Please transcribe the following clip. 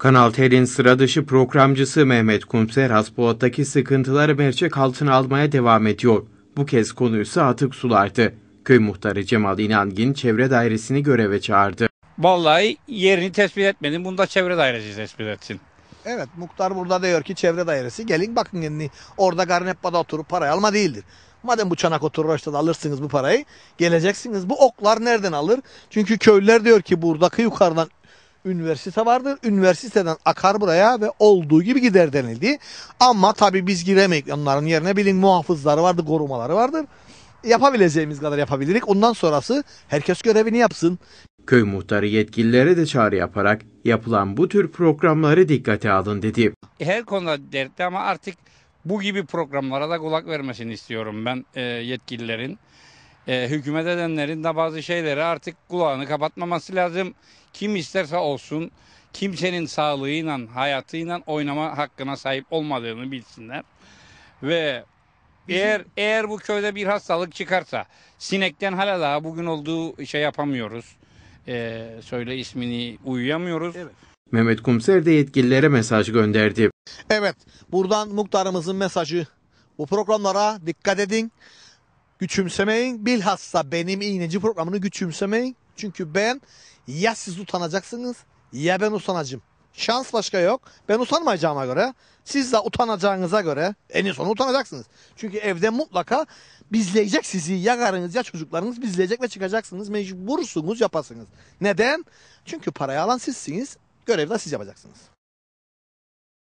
Kanal T'nin sıra dışı programcısı Mehmet Kumser Haspolat'taki sıkıntıları mercek altına almaya devam ediyor. Bu kez konuysa atık sulardı. Köy muhtarı Cemal İnangin çevre dairesini göreve çağırdı. Vallahi yerini tespit etmedim. Bunu da çevre dairesi tespit etsin. Evet muhtar burada diyor ki çevre dairesi gelin bakın yani orada Garnepba'da oturup parayı alma değildir. Madem bu çanak oturur işte alırsınız bu parayı geleceksiniz. Bu oklar nereden alır? Çünkü köylüler diyor ki buradaki yukarıdan üniversite vardır. Üniversiteden akar buraya ve olduğu gibi gider denildi. Ama tabii biz giremeyiz onların yerine bilin muhafızları vardır, korumaları vardır. Yapabileceğimiz kadar yapabilirik. Ondan sonrası herkes görevini yapsın. Köy muhtarı yetkililere de çağrı yaparak yapılan bu tür programları dikkate alın dedi. Her konuda dertli ama artık bu gibi programlara da kulak vermesini istiyorum ben e, yetkililerin. E, hükümet edenlerin de bazı şeyleri artık kulağını kapatmaması lazım. Kim isterse olsun kimsenin sağlığıyla, hayatıyla oynama hakkına sahip olmadığını bilsinler. Ve eğer eğer bu köyde bir hastalık çıkarsa sinekten hala daha bugün olduğu şey yapamıyoruz. E, söyle ismini uyuyamıyoruz. Evet. Mehmet Kumser de yetkililere mesaj gönderdi. Evet, buradan muhtarımızın mesajı. Bu programlara dikkat edin. Güçümsemeyin. Bilhassa benim iğneci programını güçümsemeyin. Çünkü ben ya siz utanacaksınız ya ben utanacağım. Şans başka yok. Ben utanmayacağıma göre siz de utanacağınıza göre en son utanacaksınız. Çünkü evde mutlaka bizleyecek sizi ya karınız ya çocuklarınız bizleyecek ve çıkacaksınız. Mecbursunuz yapasınız. Neden? Çünkü parayı alan sizsiniz. Görevi de siz yapacaksınız.